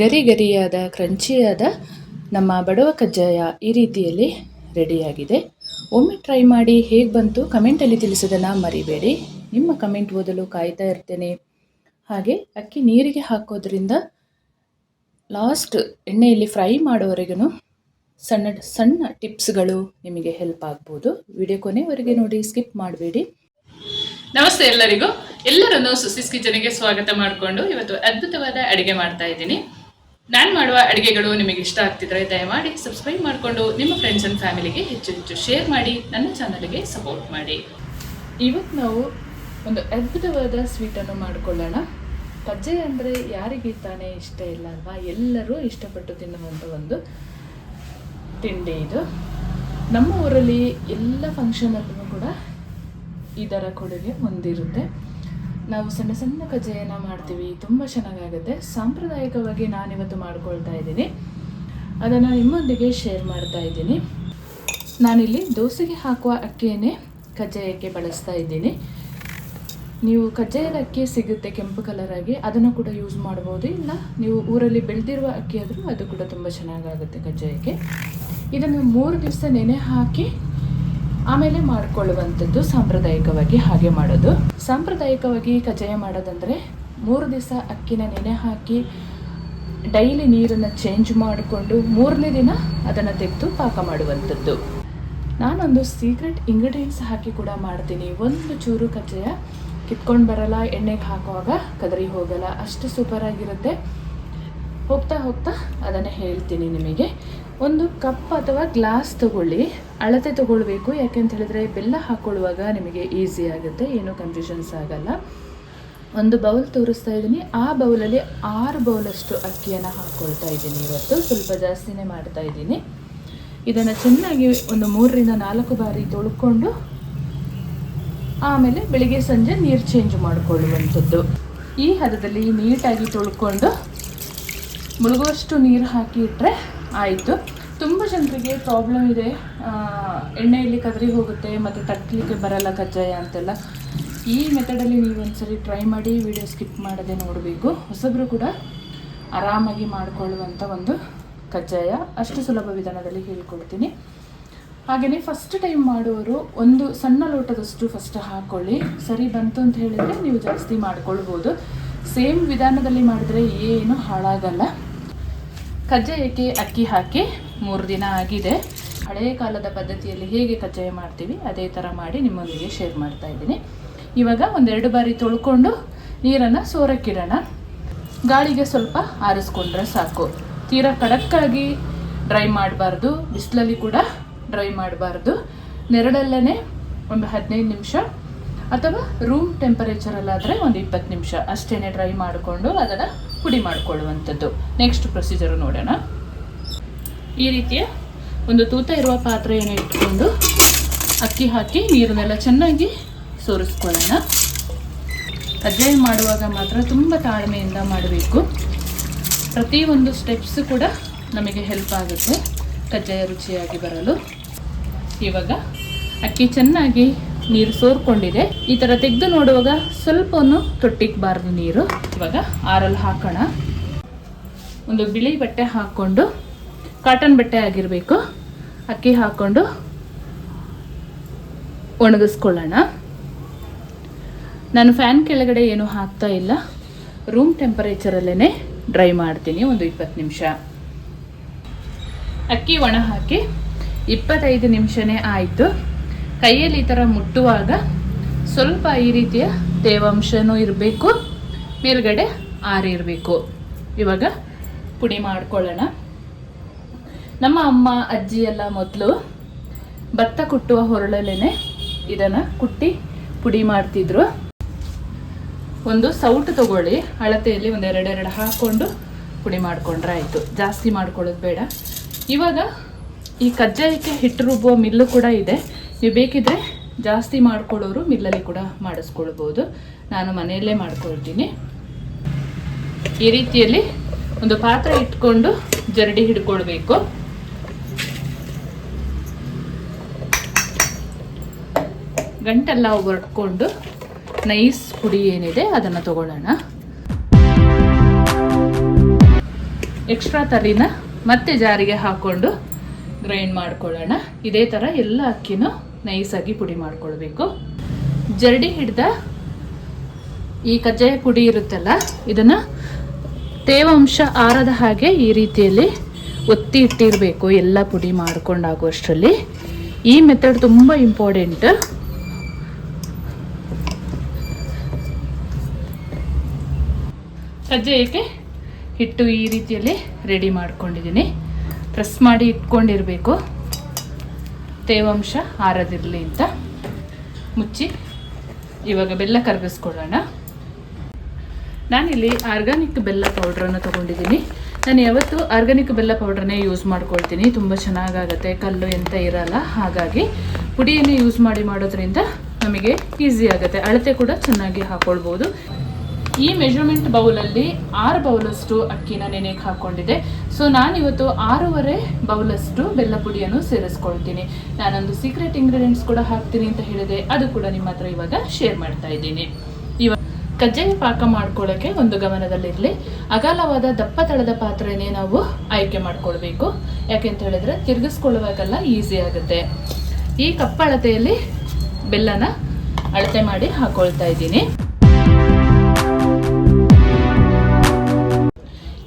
ಗರಿ ಗರಿಯಾದ ಕ್ರಂಚಿಯಾದ ನಮ್ಮ ಬಡವ ಕಜ್ಜಾಯ ಈ ರೀತಿಯಲ್ಲಿ ರೆಡಿಯಾಗಿದೆ. ಒಮ್ಮೆ ಟ್ರೈ ಮಾಡಿ ಹೇಗೆ ಬಂತು ಕಮೆಂಟಲ್ಲಿ ತಿಳಿಸೋದನ್ನು ಮರಿಬೇಡಿ. ನಿಮ್ಮ ಕಮೆಂಟ್ ಓದಲು ಕಾಯ್ತಾ ಇರ್ತೇನೆ. ಹಾಗೆ ಅಕ್ಕಿ ನೀರಿಗೆ ಹಾಕೋದ್ರಿಂದ ಲಾಸ್ಟ್ ಎಣ್ಣೆಯಲ್ಲಿ ಫ್ರೈ ಮಾಡೋವರೆಗೂ ಸಣ್ಣ ಸಣ್ಣ ಟಿಪ್ಸ್ಗಳು ನಿಮಗೆ ಹೆಲ್ಪ್ ಆಗ್ಬೋದು. ವಿಡಿಯೋ ಕೊನೆವರೆಗೆ ನೋಡಿ, ಸ್ಕಿಪ್ ಮಾಡಬೇಡಿ. ನಮಸ್ತೆ ಎಲ್ಲರಿಗೂ. ಎಲ್ಲರನ್ನು ಸುಸಿಸ್ ಕಿಚನ್ಗೆ ಸ್ವಾಗತ ಮಾಡಿಕೊಂಡು ಇವತ್ತು ಅದ್ಭುತವಾದ ಅಡುಗೆ ಮಾಡ್ತಾ ಇದ್ದೀನಿ. ನಾನು ಮಾಡುವ ಅಡುಗೆಗಳು ನಿಮಗೆ ಇಷ್ಟ ಆಗ್ತಿದ್ರೆ ದಯಮಾಡಿ ಸಬ್ಸ್ಕ್ರೈಬ್ ಮಾಡಿಕೊಂಡು ನಿಮ್ಮ ಫ್ರೆಂಡ್ಸ್ ಆ್ಯಂಡ್ ಫ್ಯಾಮಿಲಿಗೆ ಹೆಚ್ಚು ಹೆಚ್ಚು ಶೇರ್ ಮಾಡಿ, ನನ್ನ ಚಾನಲ್ಗೆ ಸಪೋರ್ಟ್ ಮಾಡಿ. ಇವತ್ತು ನಾವು ಒಂದು ಅದ್ಭುತವಾದ ಸ್ವೀಟನ್ನು ಮಾಡಿಕೊಳ್ಳೋಣ. ಕಜ್ಜೆ ಅಂದರೆ ಯಾರಿಗೆ ತಾನೇ ಇಷ್ಟ ಇಲ್ಲ ಅಲ್ವಾ? ಎಲ್ಲರೂ ಇಷ್ಟಪಟ್ಟು ತಿನ್ನುವಂಥ ಒಂದು ತಿಂಡಿ ಇದು. ನಮ್ಮ ಊರಲ್ಲಿ ಎಲ್ಲ ಫಂಕ್ಷನಲ್ಲೂ ಕೂಡ ಇದರ ಕೊಡುಗೆ ಹೊಂದಿರುತ್ತೆ. ನಾವು ಸಣ್ಣ ಸಣ್ಣ ಕಜ್ಜಾಯನ ಮಾಡ್ತೀವಿ. ತುಂಬ ಚೆನ್ನಾಗಾಗುತ್ತೆ. ಸಾಂಪ್ರದಾಯಿಕವಾಗಿ ನಾನಿವತ್ತು ಮಾಡ್ಕೊಳ್ತಾ ಇದ್ದೀನಿ. ಅದನ್ನು ನಿಮ್ಮೊಂದಿಗೆ ಶೇರ್ ಮಾಡ್ತಾ ಇದ್ದೀನಿ. ನಾನಿಲ್ಲಿ ದೋಸೆಗೆ ಹಾಕುವ ಅಕ್ಕಿಯನ್ನೇ ಕಜ್ಜಾಯಕ್ಕೆ ಬಳಸ್ತಾ ಇದ್ದೀನಿ. ನೀವು ಕಜ್ಜಾಯದ ಅಕ್ಕಿ ಸಿಗುತ್ತೆ ಕೆಂಪು ಕಲರ್ ಆಗಿ, ಅದನ್ನು ಕೂಡ ಯೂಸ್ ಮಾಡ್ಬೋದು. ಇಲ್ಲ, ನೀವು ಊರಲ್ಲಿ ಬೆಳೆದಿರುವ ಅಕ್ಕಿ ಆದರೂ ಅದು ಕೂಡ ತುಂಬ ಚೆನ್ನಾಗಾಗುತ್ತೆ ಕಜ್ಜಾಯಕ್ಕೆ. ಇದನ್ನು ಮೂರು ದಿವಸ ನೆನೆ ಹಾಕಿ ಆಮೇಲೆ ಮಾಡಿಕೊಳ್ಳುವಂಥದ್ದು ಸಾಂಪ್ರದಾಯಿಕವಾಗಿ ಹಾಗೆ ಮಾಡೋದು. ಸಾಂಪ್ರದಾಯಿಕವಾಗಿ ಕಜ್ಜಾಯ ಮಾಡೋದಂದರೆ ಮೂರು ದಿವಸ ಅಕ್ಕಿನ ನೆನೆ ಹಾಕಿ ಡೈಲಿ ನೀರನ್ನು ಚೇಂಜ್ ಮಾಡಿಕೊಂಡು ಮೂರನೇ ದಿನ ಅದನ್ನು ತೆಗೆದು ಪಾಕ ಮಾಡುವಂಥದ್ದು. ನಾನೊಂದು ಸೀಕ್ರೆಟ್ ಇಂಗ್ರೀಡಿಯೆಂಟ್ಸ್ ಹಾಕಿ ಕೂಡ ಮಾಡ್ತೀನಿ. ಒಂದು ಚೂರು ಕಜ್ಜಾಯ ಕಿತ್ಕೊಂಡು ಬರಲ್ಲ, ಎಣ್ಣೆಗೆ ಹಾಕುವಾಗ ಕದರಿ ಹೋಗಲ್ಲ. ಅಷ್ಟು ಸೂಪರ್ ಆಗಿರುತ್ತೆ. ಹೋಗ್ತಾ ಹೋಗ್ತಾ ಅದನ್ನು ಹೇಳ್ತೀನಿ ನಿಮಗೆ. ಒಂದು ಕಪ್ ಅಥವಾ ಗ್ಲಾಸ್ ತಗೊಳ್ಳಿ. ಅಳತೆ ತಗೊಳ್ಬೇಕು ಯಾಕೆಂತ ಹೇಳಿದ್ರೆ ಬೆಲ್ಲ ಹಾಕ್ಕೊಳ್ಳುವಾಗ ನಿಮಗೆ ಈಸಿ ಆಗುತ್ತೆ, ಏನೂ ಕನ್ಫ್ಯೂಷನ್ಸ್ ಆಗಲ್ಲ. ಒಂದು ಬೌಲ್ ತೋರಿಸ್ತಾ ಇದ್ದೀನಿ. ಆ ಬೌಲಲ್ಲಿ ಆರು ಬೌಲಷ್ಟು ಅಕ್ಕಿಯನ್ನು ಹಾಕ್ಕೊಳ್ತಾ ಇದ್ದೀನಿ ಇವತ್ತು. ಸ್ವಲ್ಪ ಜಾಸ್ತಿನೇ ಮಾಡ್ತಾ ಇದ್ದೀನಿ. ಇದನ್ನು ಚೆನ್ನಾಗಿ ಒಂದು ಮೂರರಿಂದ ನಾಲ್ಕು ಬಾರಿ ತೊಳ್ಕೊಂಡು, ಆಮೇಲೆ ಬೆಳಿಗ್ಗೆ ಸಂಜೆ ನೀರು ಚೇಂಜ್ ಮಾಡಿಕೊಳ್ಳುವಂಥದ್ದು. ಈ ಹದದಲ್ಲಿ ನೀಟಾಗಿ ತೊಳ್ಕೊಂಡು ಮುಳುಗುವಷ್ಟು ನೀರು ಹಾಕಿ ಇಟ್ಟರೆ ಆಯಿತು. ತುಂಬ ಜನರಿಗೆ ಪ್ರಾಬ್ಲಮ್ ಇದೆ. ಎಣ್ಣೆಯಲ್ಲಿ ಕದರಿ ಹೋಗುತ್ತೆ, ಮತ್ತು ತಟ್ಟಲಿಕ್ಕೆ ಬರಲ್ಲ ಕಜ್ಜಾಯ ಅಂತೆಲ್ಲ. ಈ ಮೆಥಡಲ್ಲಿ ನೀವು ಒಂದ್ಸರಿ ಟ್ರೈ ಮಾಡಿ ವಿಡಿಯೋ ಸ್ಕಿಪ್ ಮಾಡದೆ ನೋಡಬೇಕು. ಹೊಸಬ್ರು ಕೂಡ ಆರಾಮಾಗಿ ಮಾಡಿಕೊಳ್ಳುವಂಥ ಒಂದು ಕಜ್ಜಾಯ. ಅಷ್ಟು ಸುಲಭ ವಿಧಾನದಲ್ಲಿ ಹೇಳ್ಕೊಡ್ತೀನಿ. ಹಾಗೆಯೇ ಫಸ್ಟ್ ಟೈಮ್ ಮಾಡುವವರು ಒಂದು ಸಣ್ಣ ಲೋಟದಷ್ಟು ಫಸ್ಟ್ ಹಾಕ್ಕೊಳ್ಳಿ ಸರಿ ಬಂತು ಅಂತ ಹೇಳಿದರೆ ನೀವು ಜಾಸ್ತಿ ಮಾಡ್ಕೊಳ್ಬೋದು. ಸೇಮ್ ವಿಧಾನದಲ್ಲಿ ಮಾಡಿದರೆ ಏನು ಹಾಳಾಗಲ್ಲ. ಕಜ್ಜಾಯಕ್ಕೆ ಅಕ್ಕಿ ಹಾಕಿ ಮೂರು ದಿನ ಆಗಿದೆ. ಹಳೆಯ ಕಾಲದ ಪದ್ಧತಿಯಲ್ಲಿ ಹೇಗೆ ಕಜ್ಜಾಯ ಮಾಡ್ತೀವಿ, ಅದೇ ಥರ ಮಾಡಿ ನಿಮ್ಮೊಂದಿಗೆ ಶೇರ್ ಮಾಡ್ತಾ ಇದ್ದೀನಿ. ಇವಾಗ ಒಂದೆರಡು ಬಾರಿ ತೊಳ್ಕೊಂಡು ನೀರನ್ನು ಸೋರಕ್ಕಿಡೋಣ. ಗಾಳಿಗೆ ಸ್ವಲ್ಪ ಆರಿಸ್ಕೊಂಡ್ರೆ ಸಾಕು. ತೀರಾ ಕಡಕ್ಕಾಗಿ ಡ್ರೈ ಮಾಡಬಾರ್ದು, ಬಿಸಿಲಲ್ಲಿ ಕೂಡ ಡ್ರೈ ಮಾಡಬಾರ್ದು. ನೆರಳಲ್ಲೇ ಒಂದು ಹದಿನೈದು ನಿಮಿಷ ಅಥವಾ ರೂಮ್ ಟೆಂಪರೇಚರಲ್ಲಾದರೆ ಒಂದು ಇಪ್ಪತ್ತು ನಿಮಿಷ ಅಷ್ಟೇ ಡ್ರೈ ಮಾಡಿಕೊಂಡು ಅದನ್ನು ಪುಡಿ ಮಾಡಿಕೊಳ್ಳುವಂಥದ್ದು. ನೆಕ್ಸ್ಟ್ ಪ್ರೊಸೀಜರ್ ನೋಡೋಣ. ಈ ರೀತಿಯ ಒಂದು ತೂತ ಇರುವ ಪಾತ್ರೆಯನ್ನು ಇಟ್ಕೊಂಡು ಅಕ್ಕಿ ಹಾಕಿ ನೀರನ್ನೆಲ್ಲ ಚೆನ್ನಾಗಿ ಸೋರಿಸ್ಕೊಳ್ಳೋಣ. ಕಜ್ಜಾಯ ಮಾಡುವಾಗ ಮಾತ್ರ ತುಂಬ ತಾಳ್ಮೆಯಿಂದ ಮಾಡಬೇಕು. ಪ್ರತಿಯೊಂದು ಸ್ಟೆಪ್ಸ್ ಕೂಡ ನಮಗೆ ಹೆಲ್ಪ್ ಆಗುತ್ತೆ. ಕಜ್ಜಾಯ ರುಚಿಯಾಗಿ ಬರಲು. ಇವಾಗ ಅಕ್ಕಿ ಚೆನ್ನಾಗಿ ನೀರು ಸೋರ್ಕೊಂಡಿದೆ. ಈ ತರ ತೆಗೆದು ನೋಡುವಾಗ ಸ್ವಲ್ಪವನ್ನು ತೊಟ್ಟಿಕ್ಬಾರ್ದು ನೀರು. ಇವಾಗ ಆರಲ್ಲಿ ಹಾಕೋಣ. ಒಂದು ಬಿಳಿ ಬಟ್ಟೆ ಹಾಕ್ಕೊಂಡು, ಕಾಟನ್ ಬಟ್ಟೆ ಆಗಿರಬೇಕು. ಅಕ್ಕಿ ಹಾಕ್ಕೊಂಡು ಒಣಗಿಸ್ಕೊಳ್ಳೋಣ. ನಾನು ಫ್ಯಾನ್ ಕೆಳಗಡೆ ಏನು ಹಾಕ್ತಾ ಇಲ್ಲ. ರೂಮ್ ಟೆಂಪರೇಚರಲ್ಲೇ ಡ್ರೈ ಮಾಡ್ತೀನಿ ಒಂದು ಇಪ್ಪತ್ತು ನಿಮಿಷ. ಅಕ್ಕಿ ಒಣ ಹಾಕಿ ಇಪ್ಪತ್ತೈದು ನಿಮಿಷನೇ ಆಯಿತು. ಕೈಯಲ್ಲಿ ಈ ಥರ ಮುಟ್ಟುವಾಗ ಸ್ವಲ್ಪ ಈ ರೀತಿಯ ತೇವಾಂಶನೂ ಇರಬೇಕು. ಮೇಲ್ಗಡೆ ಆರಿರಬೇಕು ಇವಾಗ ಪುಡಿ ಮಾಡ್ಕೊಳ್ಳೋಣ. ನಮ್ಮ ಅಮ್ಮ, ಅಜ್ಜಿ ಎಲ್ಲ ಮೊದಲು ಭತ್ತ ಕುಟ್ಟುವ ಹೊರಳಲ್ಲೇ ಇದನ್ನು ಕುಟ್ಟಿ ಪುಡಿ ಮಾಡ್ತಿದ್ರು. ಒಂದು ಸೌಟು ತಗೊಳ್ಳಿ. ಅಳತೆಯಲ್ಲಿ ಒಂದು ಎರಡೆರಡು ಹಾಕ್ಕೊಂಡು ಪುಡಿ ಮಾಡಿಕೊಂಡ್ರೆ ಆಯಿತು ಜಾಸ್ತಿ ಮಾಡ್ಕೊಳ್ಳೋದು ಬೇಡ. ಇವಾಗ ಈ ಕಜ್ಜಾಯಕ್ಕೆ ಹಿಟ್ಟು ರುಬ್ಬುವ ಮಿಲ್ಲು ಕೂಡ ಇದೆ. ನೀವು ಬೇಕಿದ್ರೆ ಜಾಸ್ತಿ ಮಾಡ್ಕೊಳ್ಳೋರು ಮಿಲ್ಲಲ್ಲಿ ಕೂಡ ಮಾಡಿಸ್ಕೊಳ್ಬೋದು. ನಾನು ಮನೆಯಲ್ಲೇ ಮಾಡ್ಕೊಳ್ತೀನಿ. ಈ ರೀತಿಯಲ್ಲಿ ಒಂದು ಪಾತ್ರೆ ಇಟ್ಕೊಂಡು ಜರಡಿ ಹಿಡ್ಕೊಳ್ಬೇಕು. ಗಂಟೆಲ್ಲ ಹೊರಟ್ಕೊಂಡು ನೈಸ್ ಪುಡಿ ಏನಿದೆ ಅದನ್ನು ತಗೊಳ್ಳೋಣ. ಎಕ್ಸ್ಟ್ರಾ ತರಿನ ಮತ್ತೆ ಜಾರಿಗೆ ಹಾಕ್ಕೊಂಡು ಗ್ರೈಂಡ್ ಮಾಡ್ಕೊಳ್ಳೋಣ. ಇದೇ ಥರ ಎಲ್ಲ ಅಕ್ಕಿನೂ ನೈಸಾಗಿ ಪುಡಿ ಮಾಡ್ಕೊಳ್ಬೇಕು. ಜರಡಿ ಹಿಡ್ದ ಈ ಕಜ್ಜಾಯ ಪುಡಿ ಇರುತ್ತಲ್ಲ, ಇದನ್ನು ತೇವಾಂಶ ಆರದ ಹಾಗೆ ಈ ರೀತಿಯಲ್ಲಿ ಒತ್ತಿ ಇಟ್ಟಿರಬೇಕು, ಎಲ್ಲ ಪುಡಿ ಮಾಡ್ಕೊಂಡಾಗುವಷ್ಟರಲ್ಲಿ. ಈ ಮೆಥಡ್ ತುಂಬ ಇಂಪಾರ್ಟೆಂಟ್ ಕಜ್ಜಾಯಕ್ಕೆ ಹಿಟ್ಟು ಈ ರೀತಿಯಲ್ಲಿ ರೆಡಿ ಮಾಡ್ಕೊಂಡಿದ್ದೀನಿ. ಪ್ರೆಸ್ ಮಾಡಿ ಇಟ್ಕೊಂಡಿರಬೇಕು. ತೇವಾಂಶ ಆರದಿರಲಿ ಅಂತ. ಮುಚ್ಚಿ ಇವಾಗ ಬೆಲ್ಲ ಕರಗಿಸ್ಕೊಳ್ಳೋಣ. ನಾನಿಲ್ಲಿ ಆರ್ಗಾನಿಕ್ ಬೆಲ್ಲ ಪೌಡ್ರನ್ನು ತೊಗೊಂಡಿದ್ದೀನಿ. ನಾನು ಯಾವತ್ತೂ ಆರ್ಗಾನಿಕ್ ಬೆಲ್ಲ ಪೌಡ್ರನ್ನೇ ಯೂಸ್ ಮಾಡ್ಕೊಳ್ತೀನಿ. ತುಂಬ ಚೆನ್ನಾಗಾಗತ್ತೆ. ಕಲ್ಲು ಎಂತ ಇರಲ್ಲ. ಹಾಗಾಗಿ ಪುಡಿಯನ್ನು ಯೂಸ್ ಮಾಡಿ ಮಾಡೋದ್ರಿಂದ ನಮಗೆ ಈಸಿ ಆಗುತ್ತೆ. ಅಳತೆ ಕೂಡ ಚೆನ್ನಾಗಿ ಹಾಕೊಳ್ಬೋದು. ಈ ಮೆಷರ್ಮೆಂಟ್ ಬೌಲಲ್ಲಿ ಆರು ಬೌಲಷ್ಟು ಅಕ್ಕಿನ ನೆನೆಗೆ ಹಾಕೊಂಡಿದೆ ಸೊ ನಾನಿವತ್ತು ಆರೂವರೆ ಬೌಲಷ್ಟು ಬೆಲ್ಲ ಪುಡಿಯನ್ನು ಸೇರಿಸ್ಕೊಳ್ತೀನಿ. ನಾನೊಂದು ಸೀಕ್ರೆಟ್ ಇಂಗ್ರೀಡಿಯೆಂಟ್ಸ್ ಕೂಡ ಹಾಕ್ತೀನಿ ಅಂತ ಹೇಳಿದೆ. ಅದು ಕೂಡ ನಿಮ್ಮ ಹತ್ರ ಇವಾಗ ಶೇರ್ ಮಾಡ್ತಾ ಇದ್ದೀನಿ. ಇವಾಗ ಕಜ್ಜಾಯ ಪಾಕ ಮಾಡ್ಕೊಳ್ಳೋಕ್ಕೆ ಒಂದು ಗಮನದಲ್ಲಿರಲಿ. ಅಗಲವಾದ ದಪ್ಪ ತಳದ ಪಾತ್ರೆನೇ ನಾವು ಆಯ್ಕೆ ಮಾಡ್ಕೊಳ್ಬೇಕು. ಯಾಕೆಂತ ಹೇಳಿದ್ರೆ ತಿರುಗಿಸ್ಕೊಳ್ಳುವಾಗೆಲ್ಲ ಈಸಿ ಆಗುತ್ತೆ. ಈ ಕಪ್ಪಳತೆಯಲ್ಲಿ ಬೆಲ್ಲನ ಅಳತೆ ಮಾಡಿ ಹಾಕೊಳ್ತಾ ಇದ್ದೀನಿ.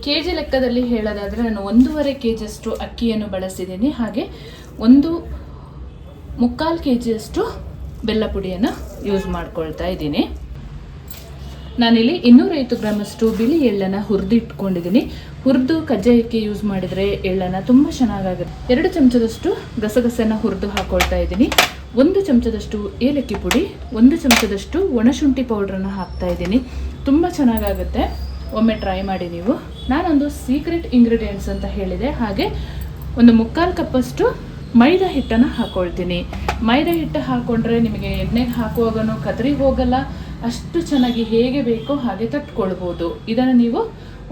ಕೆ ಜಿ ಲೆಕ್ಕದಲ್ಲಿ ಹೇಳೋದಾದರೆ ನಾನು ಒಂದೂವರೆ ಕೆ ಜಿಯಷ್ಟು ಅಕ್ಕಿಯನ್ನು ಬಳಸಿದ್ದೀನಿ. ಹಾಗೆ ಒಂದು ಮುಕ್ಕಾಲು ಕೆ ಜಿಯಷ್ಟು ಬೆಲ್ಲ ಪುಡಿಯನ್ನು ಯೂಸ್ ಮಾಡ್ಕೊಳ್ತಾ ಇದ್ದೀನಿ. ನಾನಿಲ್ಲಿ ಇನ್ನೂರೈವತ್ತು ಗ್ರಾಮಷ್ಟು ಬಿಳಿ ಎಳ್ಳನ್ನು ಹುರಿದು ಇಟ್ಕೊಂಡಿದ್ದೀನಿ ಹುರಿದು ಕಜ್ಜಾಯಕ್ಕೆ ಯೂಸ್ ಮಾಡಿದರೆ ಎಳ್ಳನ್ನು ತುಂಬ ಚೆನ್ನಾಗಾಗುತ್ತೆ. ಎರಡು ಚಮಚದಷ್ಟು ಗಸಗಸೆನ ಹುರಿದು ಹಾಕೊಳ್ತಾ ಇದ್ದೀನಿ. ಒಂದು ಚಮಚದಷ್ಟು ಏಲಕ್ಕಿ ಪುಡಿ, ಒಂದು ಚಮಚದಷ್ಟು ಒಣಶುಂಠಿ ಪೌಡ್ರನ್ನು ಹಾಕ್ತಾ ಇದ್ದೀನಿ. ತುಂಬ ಚೆನ್ನಾಗಾಗುತ್ತೆ. ಒಮ್ಮೆ ಟ್ರೈ ಮಾಡಿ ನೀವು. ನಾನೊಂದು ಸೀಕ್ರೆಟ್ ಇಂಗ್ರೀಡಿಯೆಂಟ್ಸ್ ಅಂತ ಹೇಳಿದೆ. ಹಾಗೆ ಒಂದು ಮುಕ್ಕಾಲು ಕಪ್ಪಷ್ಟು ಮೈದಾ ಹಿಟ್ಟನ್ನು ಹಾಕೊಳ್ತೀನಿ. ಮೈದಾ ಹಿಟ್ಟು ಹಾಕೊಂಡ್ರೆ ನಿಮಗೆ ಎಣ್ಣೆಗೆ ಹಾಕುವಾಗನೂ ಕದರಿ ಹೋಗಲ್ಲ. ಅಷ್ಟು ಚೆನ್ನಾಗಿ ಹೇಗೆ ಬೇಕೋ ಹಾಗೆ ತಟ್ಕೊಳ್ಬೋದು. ಇದನ್ನು ನೀವು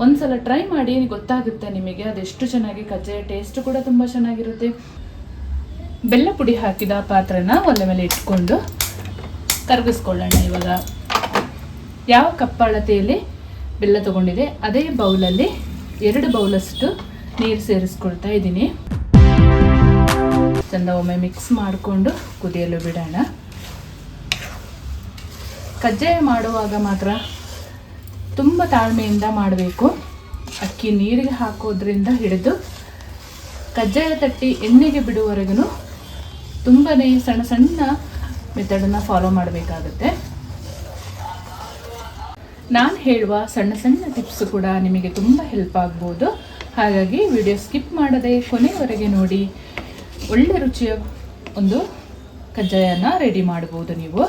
ಒಂದ್ಸಲ ಟ್ರೈ ಮಾಡಿ ಗೊತ್ತಾಗುತ್ತೆ ನಿಮಗೆ ಅದೆಷ್ಟು ಚೆನ್ನಾಗಿ ಕಜ್ಜಾಯ ಟೇಸ್ಟ್ ಕೂಡ ತುಂಬ ಚೆನ್ನಾಗಿರುತ್ತೆ. ಬೆಲ್ಲ ಪುಡಿ ಹಾಕಿದ ಪಾತ್ರೆನ ಒಲೆ ಮೇಲೆ ಇಟ್ಕೊಂಡು ಕರಗಿಸ್ಕೊಳ್ಳೋಣ ಇವಾಗ. ಯಾವ ಕಪ್ ಅಳತೆಯಲ್ಲಿ ಬೆಲ್ಲ ತಗೊಂಡಿದೆ. ಅದೇ ಬೌಲಲ್ಲಿ ಎರಡು ಬೌಲಷ್ಟು ನೀರು ಸೇರಿಸ್ಕೊಳ್ತಾ ಇದ್ದೀನಿ. ಚಂದ ಒಮ್ಮೆ ಮಿಕ್ಸ್ ಮಾಡಿಕೊಂಡು ಕುದಿಯಲು ಬಿಡೋಣ. ಕಜ್ಜಾಯ ಮಾಡುವಾಗ ಮಾತ್ರ ತುಂಬ ತಾಳ್ಮೆಯಿಂದ ಮಾಡಬೇಕು. ಅಕ್ಕಿ ನೀರಿಗೆ ಹಾಕೋದ್ರಿಂದ ಹಿಡಿದು ಕಜ್ಜಾಯ ತಟ್ಟಿ ಎಣ್ಣೆಗೆ ಬಿಡುವವರೆಗೂ ತುಂಬಾ ಸಣ್ಣ ಸಣ್ಣ ಮೆಥಡನ್ನು ಫಾಲೋ ಮಾಡಬೇಕಾಗುತ್ತೆ. ನಾನು ಹೇಳುವ ಸಣ್ಣ ಸಣ್ಣ ಟಿಪ್ಸ್ ಕೂಡ ನಿಮಗೆ ತುಂಬ ಹೆಲ್ಪ್ ಆಗ್ಬೋದು. ಹಾಗಾಗಿ ವಿಡಿಯೋ ಸ್ಕಿಪ್ ಮಾಡದೆ ಕೊನೆಯವರೆಗೆ ನೋಡಿ, ಒಳ್ಳೆ ರುಚಿಯ ಒಂದು ಕಜ್ಜಾಯನ ರೆಡಿ ಮಾಡ್ಬೋದು ನೀವು.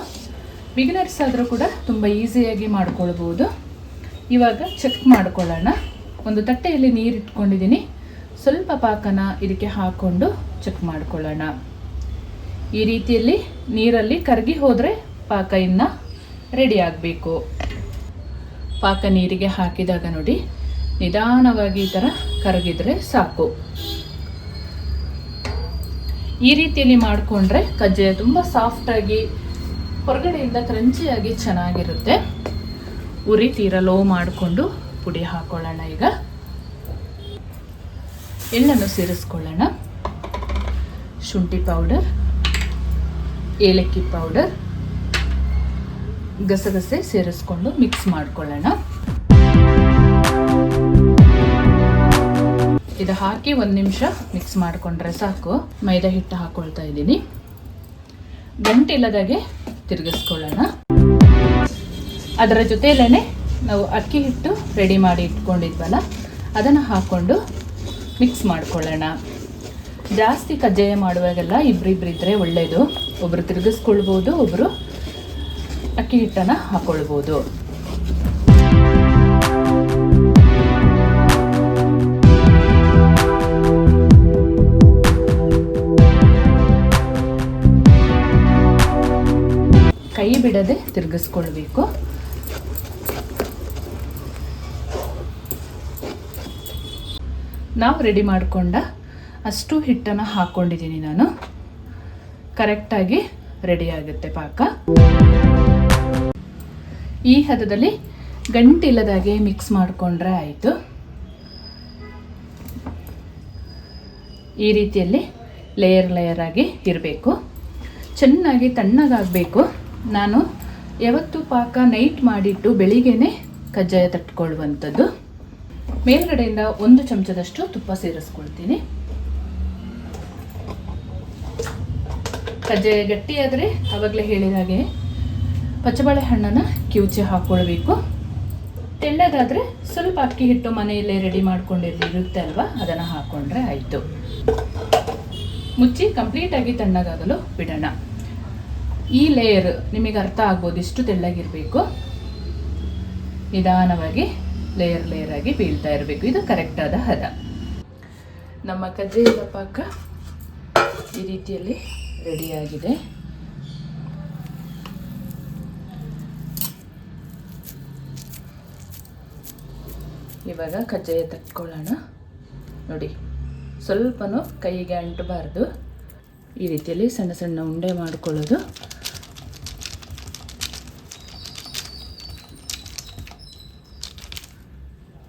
ಬಿಗಿನರ್ಸ್ ಆದರೂ ಕೂಡ ತುಂಬ ಈಸಿಯಾಗಿ ಮಾಡ್ಕೊಳ್ಬೋದು. ಇವಾಗ ಚೆಕ್ ಮಾಡ್ಕೊಳ್ಳೋಣ. ಒಂದು ತಟ್ಟೆಯಲ್ಲಿ ನೀರು ಇಟ್ಕೊಂಡಿದ್ದೀನಿ. ಸ್ವಲ್ಪ ಪಾಕನ ಇದಕ್ಕೆ ಹಾಕ್ಕೊಂಡು ಚೆಕ್ ಮಾಡ್ಕೊಳ್ಳೋಣ. ಈ ರೀತಿಯಲ್ಲಿ ನೀರಲ್ಲಿ ಕರಗಿ ಹೋದರೆ ಪಾಕ ಇನ್ನು ರೆಡಿ ಆಗಬೇಕು. ಪಾಕ ನೀರಿಗೆ ಹಾಕಿದಾಗ ನೋಡಿ, ನಿಧಾನವಾಗಿ ಈ ಥರ ಕರಗಿದರೆ ಸಾಕು. ಈ ರೀತಿಯಲ್ಲಿ ಮಾಡಿಕೊಂಡ್ರೆ ಕಜ್ಜಾಯ ತುಂಬ ಸಾಫ್ಟಾಗಿ ಹೊರಗಡೆಯಿಂದ ಕ್ರಂಚಿಯಾಗಿ ಚೆನ್ನಾಗಿರುತ್ತೆ. ಉರಿ ತೀರ ಲೋ ಮಾಡಿಕೊಂಡು ಪುಡಿ ಹಾಕೊಳ್ಳೋಣ ಈಗ. ಎಳ್ಳನ್ನು ಸೇರಿಸ್ಕೊಳ್ಳೋಣ. ಶುಂಠಿ ಪೌಡರ್ ಏಲಕ್ಕಿ ಪೌಡರ್ ಗಸಗಸೆ ಸೇರಿಸ್ಕೊಂಡು ಮಿಕ್ಸ್ ಮಾಡ್ಕೊಳ್ಳೋಣ. ಇದು ಹಾಕಿ ಒಂದು ನಿಮಿಷ ಮಿಕ್ಸ್ ಮಾಡಿಕೊಂಡ್ರೆ ಸಾಕು. ಮೈದಾ ಹಿಟ್ಟು ಹಾಕೊಳ್ತಾ ಇದ್ದೀನಿ. ಗಂಟಿಲ್ಲದಾಗೆ ತಿರುಗಿಸ್ಕೊಳ್ಳೋಣ. ಅದರ ಜೊತೆಯಲ್ಲೇ ನಾವು ಅಕ್ಕಿ ಹಿಟ್ಟು ರೆಡಿ ಮಾಡಿ ಇಟ್ಕೊಂಡಿದ್ವಲ್ಲ, ಅದನ್ನು ಹಾಕ್ಕೊಂಡು ಮಿಕ್ಸ್ ಮಾಡ್ಕೊಳ್ಳೋಣ. ಜಾಸ್ತಿ ಕಜ್ಜಾಯ ಮಾಡುವಾಗೆಲ್ಲ ಇಬ್ಬರಿಬ್ಬರಿದ್ದರೆ ಒಳ್ಳೆಯದು ಒಬ್ಬರು ತಿರುಗಿಸ್ಕೊಳ್ಬೋದು ಒಬ್ಬರು ಅಕ್ಕಿ ಹಿಟ್ಟನ್ನು ಹಾಕ್ಕೊಳ್ಬೋದು ಕೈ ಬಿಡದೆ ತಿರುಗಿಸ್ಕೊಳ್ಬೇಕು. ನಾವು ರೆಡಿ ಮಾಡಿಕೊಂಡ ಅಷ್ಟು ಹಿಟ್ಟನ್ನು ಹಾಕ್ಕೊಂಡಿದ್ದೀನಿ ನಾನು. ಕರೆಕ್ಟಾಗಿ ರೆಡಿ ಆಗುತ್ತೆ ಪಾಕ. ಈ ಹದದಲ್ಲಿ ಗಂಟಿಲ್ಲದಾಗೆ ಮಿಕ್ಸ್ ಮಾಡಿಕೊಂಡ್ರೆ ಆಯಿತು. ಈ ರೀತಿಯಲ್ಲಿ ಲೇಯರ್ ಲೇಯರ್ ಆಗಿ ಇರಬೇಕು. ಚೆನ್ನಾಗಿ ತಣ್ಣಗಾಗಬೇಕು. ನಾನು ಯಾವತ್ತು ಪಾಕ ನೈಟ್ ಮಾಡಿಟ್ಟು ಬೆಳಿಗ್ಗೆನೇ ಕಜ್ಜಾಯ ತಟ್ಕೊಳ್ಳುವಂಥದ್ದು. ಮೇಲ್ಗಡೆಯಿಂದ ಒಂದು ಚಮಚದಷ್ಟು ತುಪ್ಪ ಸೇರಿಸ್ಕೊಳ್ತೀನಿ. ಕಜ್ಜಾಯ ಗಟ್ಟಿಯಾದರೆ ಆವಾಗಲೇ ಹೇಳಿದ ಹಾಗೆ ಪಚ್ಚಬಾಳೆ ಹಣ್ಣನ್ನು ಕಿವುಚಿ ಹಾಕ್ಕೊಳ್ಬೇಕು ತೆಳ್ಳಗಾದರೆ ಸ್ವಲ್ಪ ಅಕ್ಕಿ ಹಿಟ್ಟು ಮನೆಯಲ್ಲೇ ರೆಡಿ ಮಾಡ್ಕೊಂಡಿರುತ್ತೆ ಅಲ್ವಾ? ಅದನ್ನು ಹಾಕ್ಕೊಂಡ್ರೆ ಆಯಿತು. ಮುಚ್ಚಿ ಕಂಪ್ಲೀಟಾಗಿ ತಣ್ಣಗಾಗಲು ಬಿಡೋಣ. ಈ ಲೇಯರ್ ನಿಮಗೆ ಅರ್ಥ ಆಗ್ಬೋದು ಇಷ್ಟು ತೆಳ್ಳಗಿರಬೇಕು. ನಿಧಾನವಾಗಿ ಲೇಯರ್ ಲೇಯರ್ ಆಗಿ ಬೀಳ್ತಾ ಇರಬೇಕು. ಇದು ಕರೆಕ್ಟಾದ ಹದ. ನಮ್ಮ ಕಜ್ಜೆಯ ಪಾಕ ಈ ರೀತಿಯಲ್ಲಿ ರೆಡಿಯಾಗಿದೆ ಇವಾಗ ಕಜ್ಜಾಯ ತಟ್ಕೊಳ್ಳೋಣ. ನೋಡಿ, ಸ್ವಲ್ಪನೂ ಕೈಗೆ ಅಂಟಬಾರ್ದು. ಈ ರೀತಿಯಲ್ಲಿ ಸಣ್ಣ ಸಣ್ಣ ಉಂಡೆ ಮಾಡಿಕೊಳ್ಳೋದು.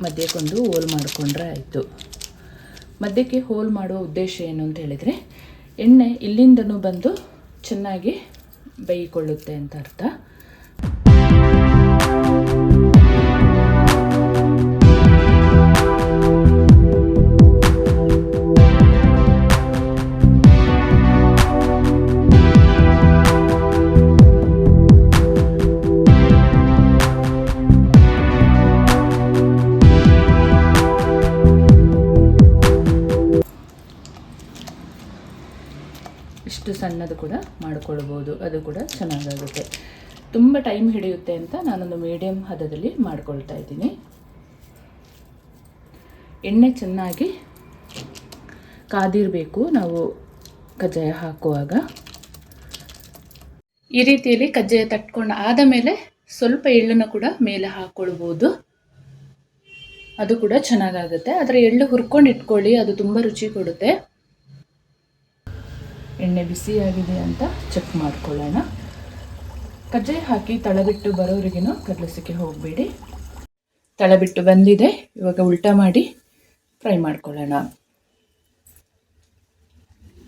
ಮಧ್ಯಕ್ಕೊಂದು ಹೋಲ್ ಮಾಡಿಕೊಂಡ್ರೆ ಆಯಿತು. ಮಧ್ಯಕ್ಕೆ ಹೋಲ್ ಮಾಡುವ ಉದ್ದೇಶ ಏನು ಅಂತ ಹೇಳಿದರೆ, ಎಣ್ಣೆ ಇಲ್ಲಿಂದನೂ ಬಂದು ಚೆನ್ನಾಗಿ ಬೇಯಿಕೊಳ್ಳುತ್ತೆ ಅಂತ ಅರ್ಥ. ಸಣ್ಣದು ಕೂಡ ಮಾಡ್ಕೊಳ್ಬೋದು. ಅದು ಕೂಡ ಚೆನ್ನಾಗಾಗುತ್ತೆ. ತುಂಬ ಟೈಮ್ ಹಿಡಿಯುತ್ತೆ ಅಂತ ನಾನೊಂದು ಮೀಡಿಯಂ ಹದದಲ್ಲಿ ಮಾಡ್ಕೊಳ್ತಾ ಇದ್ದೀನಿ. ಎಣ್ಣೆ ಚೆನ್ನಾಗಿ ಕಾದಿರಬೇಕು. ನಾವು ಕಜ್ಜಾಯ ಹಾಕುವಾಗ. ಈ ರೀತಿಯಲ್ಲಿ ಕಜ್ಜಾಯ ತಟ್ಕೊಂಡು ಆದ ಮೇಲೆ ಸ್ವಲ್ಪ ಎಳ್ಳನ್ನು ಕೂಡ ಮೇಲೆ ಹಾಕ್ಕೊಳ್ಬೋದು ಅದು ಕೂಡ ಚೆನ್ನಾಗಾಗುತ್ತೆ. ಆದರೆ ಎಳ್ಳು ಹುರ್ಕೊಂಡು ಇಟ್ಕೊಳ್ಳಿ. ಅದು ತುಂಬ ರುಚಿ ಕೊಡುತ್ತೆ. ಎಣ್ಣೆ ಬಿಸಿಯಾಗಿದೆ ಅಂತ ಚೆಕ್ ಮಾಡ್ಕೊಳ್ಳೋಣ. ಕಜ್ಜಾಯ ಹಾಕಿ ತಳಬಿಟ್ಟು ಬರೋರಿಗೂ ಕಡಲಸಕ್ಕೆ ಹೋಗಬೇಡಿ. ತಳಬಿಟ್ಟು ಬಂದಿದೆ. ಇವಾಗ ಉಲ್ಟಾ ಮಾಡಿ ಫ್ರೈ ಮಾಡ್ಕೊಳ್ಳೋಣ.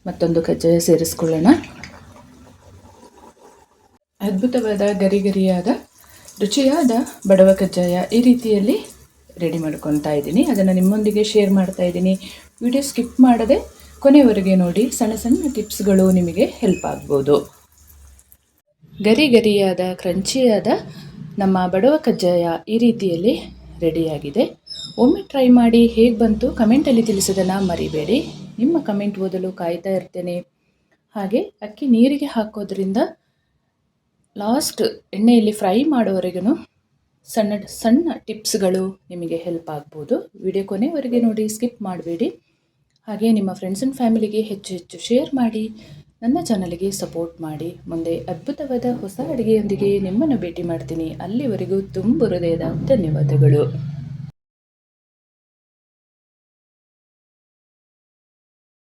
ಮತ್ತೊಂದು ಕಜ್ಜಾಯ ಸೇರಿಸ್ಕೊಳ್ಳೋಣ. ಅದ್ಭುತವಾದ ಗರಿ ಗರಿಯಾದ ರುಚಿಯಾದ ಬಡವ ಕಜ್ಜಾಯ ಈ ರೀತಿಯಲ್ಲಿ ರೆಡಿ ಮಾಡ್ಕೊತಾ ಇದ್ದೀನಿ. ಅದನ್ನು ನಿಮ್ಮೊಂದಿಗೆ ಶೇರ್ ಮಾಡ್ತಾ ಇದ್ದೀನಿ. ವಿಡಿಯೋ ಸ್ಕಿಪ್ ಮಾಡದೆ ಕೊನೆವರೆಗೆ ನೋಡಿ ಸಣ್ಣ ಸಣ್ಣ ಟಿಪ್ಸ್ಗಳು ನಿಮಗೆ ಹೆಲ್ಪ್ ಆಗ್ಬೋದು. ಗರಿ ಗರಿಯಾದ, ಕ್ರಂಚಿಯಾದ ನಮ್ಮ ಬಡವ ಕಜ್ಜಾಯ ಈ ರೀತಿಯಲ್ಲಿ ರೆಡಿಯಾಗಿದೆ. ಒಮ್ಮೆ ಟ್ರೈ ಮಾಡಿ ಹೇಗೆ ಬಂತು ಕಮೆಂಟಲ್ಲಿ ತಿಳಿಸೋದನ್ನು ಮರಿಬೇಡಿ. ನಿಮ್ಮ ಕಮೆಂಟ್ ಓದಲು ಕಾಯ್ತಾ ಇರ್ತೇನೆ. ಹಾಗೆ ಅಕ್ಕಿ ನೀರಿಗೆ ಹಾಕೋದ್ರಿಂದ ಲಾಸ್ಟ್ ಎಣ್ಣೆಯಲ್ಲಿ ಫ್ರೈ ಮಾಡೋವರೆಗೂ ಸಣ್ಣ ಸಣ್ಣ ಟಿಪ್ಸ್ಗಳು ನಿಮಗೆ ಹೆಲ್ಪ್ ಆಗ್ಬೋದು. ವಿಡಿಯೋ ಕೊನೆವರೆಗೆ ನೋಡಿ ಸ್ಕಿಪ್ ಮಾಡಬೇಡಿ. ಹಾಗೆ ನಿಮ್ಮ ಫ್ರೆಂಡ್ಸ್ ಆ್ಯಂಡ್ ಫ್ಯಾಮಿಲಿಗೆ ಹೆಚ್ಚು ಹೆಚ್ಚು ಶೇರ್ ಮಾಡಿ, ನನ್ನ ಚಾನಲ್ಗೆ ಸಪೋರ್ಟ್ ಮಾಡಿ. ಮುಂದೆ ಅದ್ಭುತವಾದ ಹೊಸ ಅಡುಗೆಯೊಂದಿಗೆ ನಿಮ್ಮನ್ನು ಭೇಟಿ ಮಾಡ್ತೀನಿ. ಅಲ್ಲಿವರೆಗೂ ತುಂಬ ಹೃದಯದ ಧನ್ಯವಾದಗಳು.